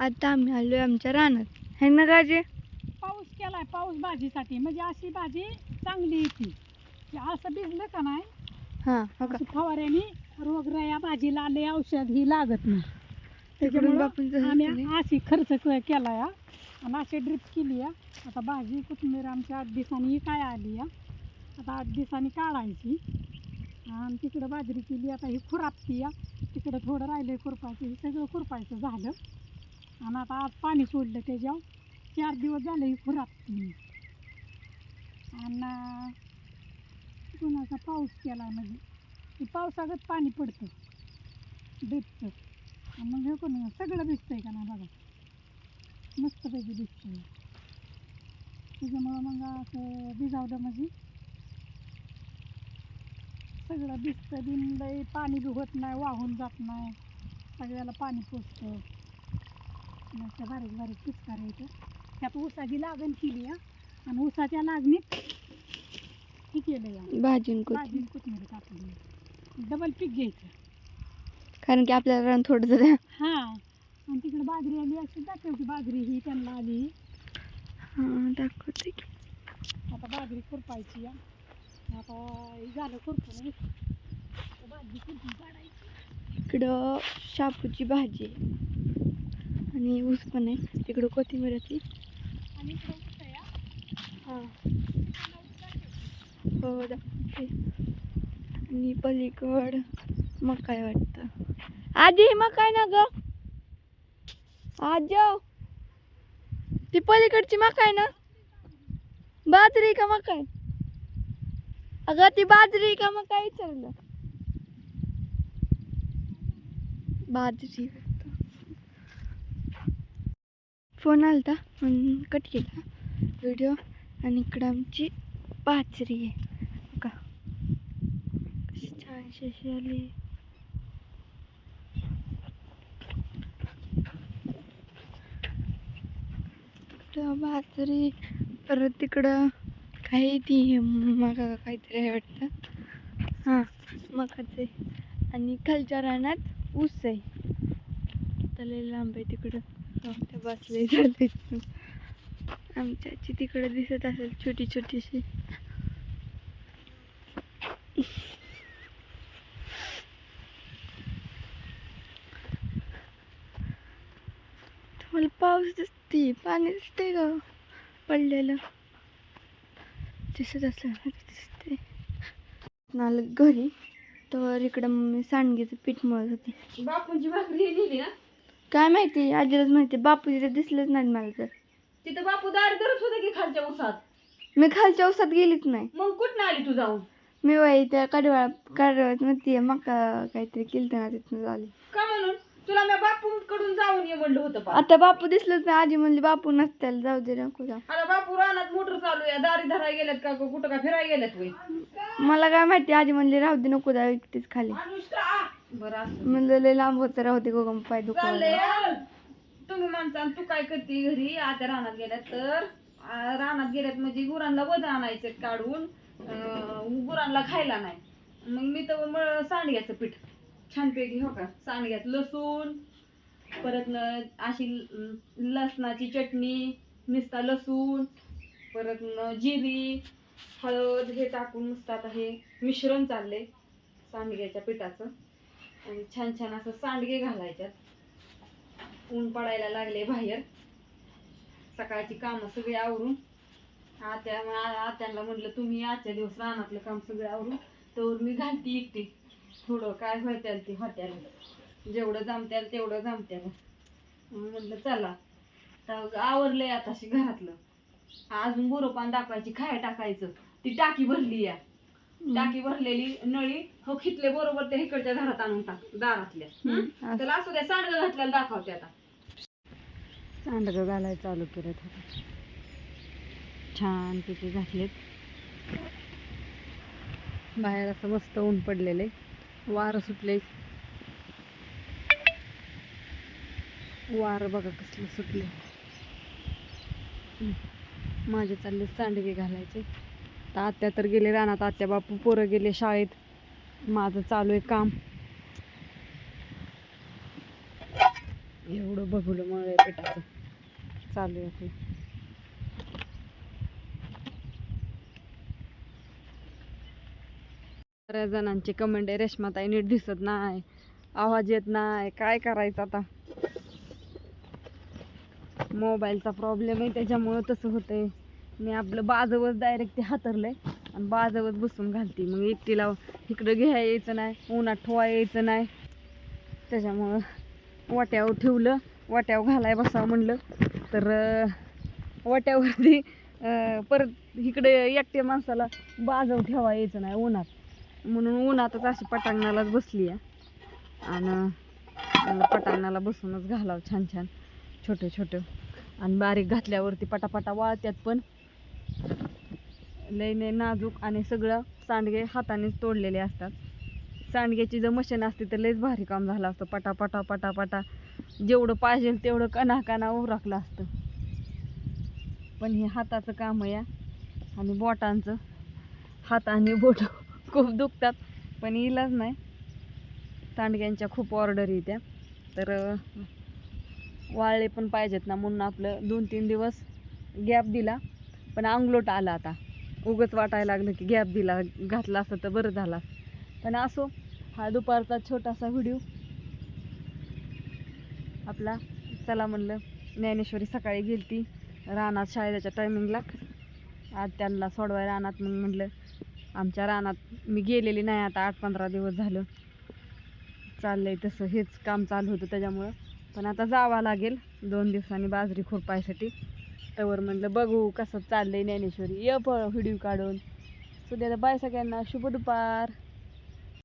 आता आम्ही आलोय आमच्या रानात. है ना गाजे पाऊस केलाय पाऊस भाजीसाठी. म्हणजे अशी भाजी चांगली येते की असं भिजलं का नाही हा हो का? असं फवाऱ्याने रोगराया भाजीला आले औषध ही लागत नाही. तिकडून त्याच्यामुळं बापूंचं आम्ही हसणे. अशी खर्च क- केलाय हा. आणि अशी ड्रिप केली आहे आता भाजी कोथिंबीर आमच्या आठ दिवसांनी काय आली आहे आता आठ दिवसांनी काढायची. आणि तिकडं बाजरी केली आता ही खुरापती या तिकडं थोडं राहिलं खुरपायचं. हे सगळं खुरपायचं झालं. आणि आता आज पाणी सोडलं त्याच्यावर. चार दिवस झाले ही खुरापती आणि असा पाऊस केला म्हणजे. पावसागत पाणी पडतं. भेटतं. आणि मग हे कोण सगळं दिसतंय का नाही बघा. मस्तपैकी दिसतंय. त्याच्यामुळं मग असं भिजावलं म्हणजे. सगळं दिसतं बिनलंय पाणी बी होत नाही वाहून जात नाही. सगळ्याला पाणी पोचतं. त्या बारीक बारीक पिचकार येतं त्यात ऊसाची लागण केली आहे आणि ऊसाच्या लागणीत हे केलं या भाजी कोथिंबीर. भाजी कोथिंबीर टाकली डबल पीक घ्यायचं. कारण की आपल्याला रान थोडं जरा हा. आणि तिकडे बाजरी आली अशी दाखवायची बाजरी. ही त्यांना आली. हा दाखवते की. आता बाजरी खुरपायची या आता हे झालं खुरपून आता बाजरी खुरपून काढायची. इकडं शापूची भाजी आहे. आणि ऊस पण आहे. तिकडं कोथिंबीरची हा. हा. दाखवते आणि पलीकड मकाय वाटतं. आधी मकाय ना ग. आज. ती पलीकडची मकाय ना? बाजरी का मकाय? अगं ती बाजरी का मकाय? विचारलं. बाजरी. फोन आलता म्हणून कट केला. व्हिडिओ आणि इकडं आमची पाचरी आहे. का कशी छानशी अशी आली बाजरी परत तिकडं काही ती मका का काहीतरी आहे वाटतं. हां मकाचं आहे. आणि खालच्या रानात ऊस आहे. त्याला लांब आहे तिकडं. बसले झाले आमच्या आजी तिकडे दिसत असेल छोटी छोटीशी. तुम्हाला पाऊस दिसते पाणी दिसते ग पडलेलं. दिसत असेल दिसते. नाल घरी तर इकडं मम्मी सांडगेचं पीठ मळत होती. बापूंची भाकरी लिहिली ना? काय माहिती आजीलाच माहिती. बापू तिथे दिसलंच नाही मला तर. तिथं बापू दार करत होते की खालच्या उसात? मी खालच्या उसात गेलीच नाही. मग कुठं आली तू जाऊन? मी बाई त्या कडवाळ कडवाळ्यात म्हणते मका काहीतरी केलं ना तिथून झाली. का म्हणून? तुला मी बापूंकडून जाऊन ये म्हणलं होतं पा. आता बापू दिसलंच नाही. आजी म्हणली बापू नसत्याला जाऊ दे नको जाऊ. आता बापू रानात मोटर चालू आहे. दारी धराय गेल्यात का? कुठं का फिरायला गेल्यात वय मला काय माहिती आजी म्हणली राहू दे नको जाऊ एकटीच खाली. असं म्हणलं लय लांब होतं राहू दे गो पाय दुखवलं तुम्ही म्हणता तू काय करते घरी? आता रानात गेल्यात तर? रानात गेल्यात म्हणजे गुरांना वज आणायचं काढून. गुरांना खायला नाही. मग मी तर सांडग्याचं पीठ. छानपैकी हो का? सांडग्यात लसूण परत न अशी लसणाची चटणी नुसता लसूण परत न जिरी हळद हे टाकून नुसतं आता हे मिश्रण चाललंय सांडग्याच्या पिठाचं. आणि छान छान असं सांडगे घालायच्यात. ऊन पडायला लागले बाहेर. सकाळची कामं सगळी आवरून. आत्या आत्यांना म्हटलं तुम्ही आजच्या दिवस रानातलं काम सगळं आवरून. तर मी घालती एकटी. थोडं काय होत्याल ते होत्याल. जेवढं जमत्याल तेवढं जमत्याला. म्हटलं चला. तर आवरलंय आताशी घरातलं. अजून गुरुपान दाखवायची खाय टाकायचं. ती टाकी भरली या. टाकी भरलेली नळी हो खितले बरोबर त्या इकडच्या घरात आणून टाक दारातल्या. हं? त्याला असू. द्या सांडगं घातल्याला दाखवते आता. सांडगं घालायला चालू केलं छान पिके घातलेत. बाहेर असं मस्त ऊन पडलेले वारं सुटले वारं बघा कसलं सुटले. माझे चालले सांडगे घालायचे. आता आत्या तर गेले रानात. आत्या बापू पोरं गेले शाळेत. माझं चालू आहे काम. एवढं बघूलं मळ पिठाचं चालू आहे ते. बऱ्याच जणांची कमेंट आहे रेशमाताई नीट दिसत नाही. आवाज येत नाही. काय करायचं आता? मोबाईलचा प्रॉब्लेम आहे त्याच्यामुळं तसं होतंय. मी आपलं बाजवच डायरेक्ट ते हातरलंय आणि बाजवच बसून घालते. मग एकटीला इकडं घ्या यायचं नाही उन्हात ठोवा यायचं नाही. त्याच्यामुळं वाट्यावर ठेवलं वाट्यावर घालाय बसावं म्हणलं. तर वाट्यावरती परत इकडे एकट्या माणसाला बाजव ठेवा यायचं नाही उन्हात. म्हणून उन्हातच अशी पटांगणालाच बसली आहे आणि पटांगणाला बसूनच घालावं छान छान छोटं छोटं. आणि बारीक घातल्यावरती पटापटा वाळत्यात पण. लय लय नाजूक आणि सगळं सांडगे हातानेच तोडलेले असतात. सांडग्याची जर मशीन असते तर लयच भारी काम झालं असतं. पटापटा पटापटा. जेवढं पाहिजे तेवढं कणा कणा उरकलं असतं. पण हे हाताचं काम या. आणि बोटांचं. हात आणि बोट खूप दुखतात. पण इलाज नाही. सांडग्यांच्या खूप ऑर्डर येत्या तर वाळले पण पाहिजेत ना म्हणून आपलं दोन तीन दिवस गॅप दिला. पण अंगलोट आला आता. उगच वाटायला लागलं की गॅप दिला घातला असं तर बरं झाला. पण असो हा दुपारचा छोटासा व्हिडिओ. आपला चला म्हणलं ज्ञानेश्वरी सकाळी गेलती रानात शाळेच्या टायमिंगला आज त्यांना सोडवाय रानात मग म्हणलं आमच्या रानात मी गेलेली नाही आता आठ पंधरा दिवस झालं. चाललं आहे तसं हेच काम चालू होतं त्याच्यामुळं. पण आता जावं लागेल दोन दिवसांनी बाजरी खुरपायसाठी तवर म्हणलं बघू कसं चाललंय ज्ञानेश्वरी. ये पळ व्हिडिओ काढून. सध्या बाय सगळ्यांना. शुभ दुपार.